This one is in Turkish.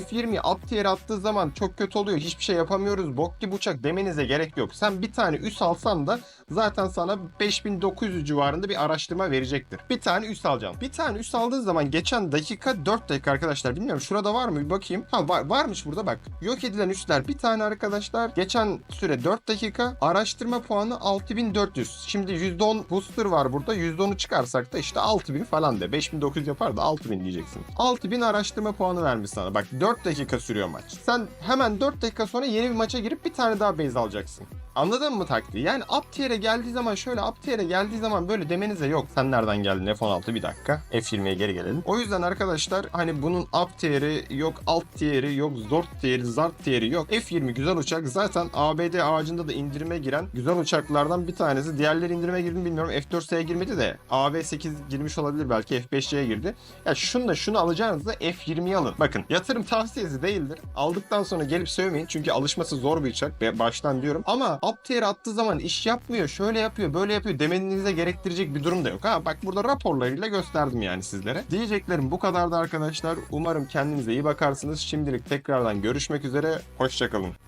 F20 up tier attığı zaman çok kötü oluyor. Hiçbir şey yapamıyoruz. Bok gibi uçak demenize gerek yok. Sen bir tane üs alsan da zaten sana 5900 civarında bir araştırma verecektir. Bir tane üs alacağım. Bir tane üs aldığın zaman geçen dakika 4 dakika arkadaşlar. Bilmiyorum şurada var mı bir bakayım. Ha var, varmış burada bak. Yok edilen üsler bir tane arkadaşlar. Geçen süre 4 dakika. Araştırma puanı 6400. Şimdi %10 booster var burada. %10'u çıkarsak da işte 6000 falan de. 5900 yapar da 6000 diyeceksin. 6000 araştırma puanı vermiş sana. Bak 4 dakika sürüyor maç. Sen hemen 4 dakika sonra yeni bir maça girip bir tane daha base alacaksın. Anladın mı taktiği? Yani up tier'e geldiği zaman şöyle up tier'e geldiği zaman böyle demenize yok. Sen nereden geldin F16 bir dakika. F20'ye geri gelelim. O yüzden arkadaşlar hani bunun up tier'i yok alt tier'i yok zort tier'i zart tier'i yok. F20 güzel uçak. Zaten ABD ağacında da indirime giren güzel uçaklardan bir tanesi. Diğerleri indirime girdi mi bilmiyorum. F4S'ye girmedi de AB8 girmiş olabilir belki F5C'ye girdi. Ya şunu da şunu alacağınızda F20'yi alın. Bakın yatırım tavsiyesi değildir. Aldıktan sonra gelip sövmeyin. Çünkü alışması zor bir uçak. Baştan diyorum. Ama up attığı zaman iş yapmıyor. Şöyle yapıyor böyle yapıyor demenize gerektirecek bir durum da yok. Ha bak burada raporlarıyla gösterdim yani sizlere. Diyeceklerim bu kadardı arkadaşlar. Umarım kendinize iyi bakarsınız. Şimdilik tekrardan görüşmek üzere. Hoşçakalın.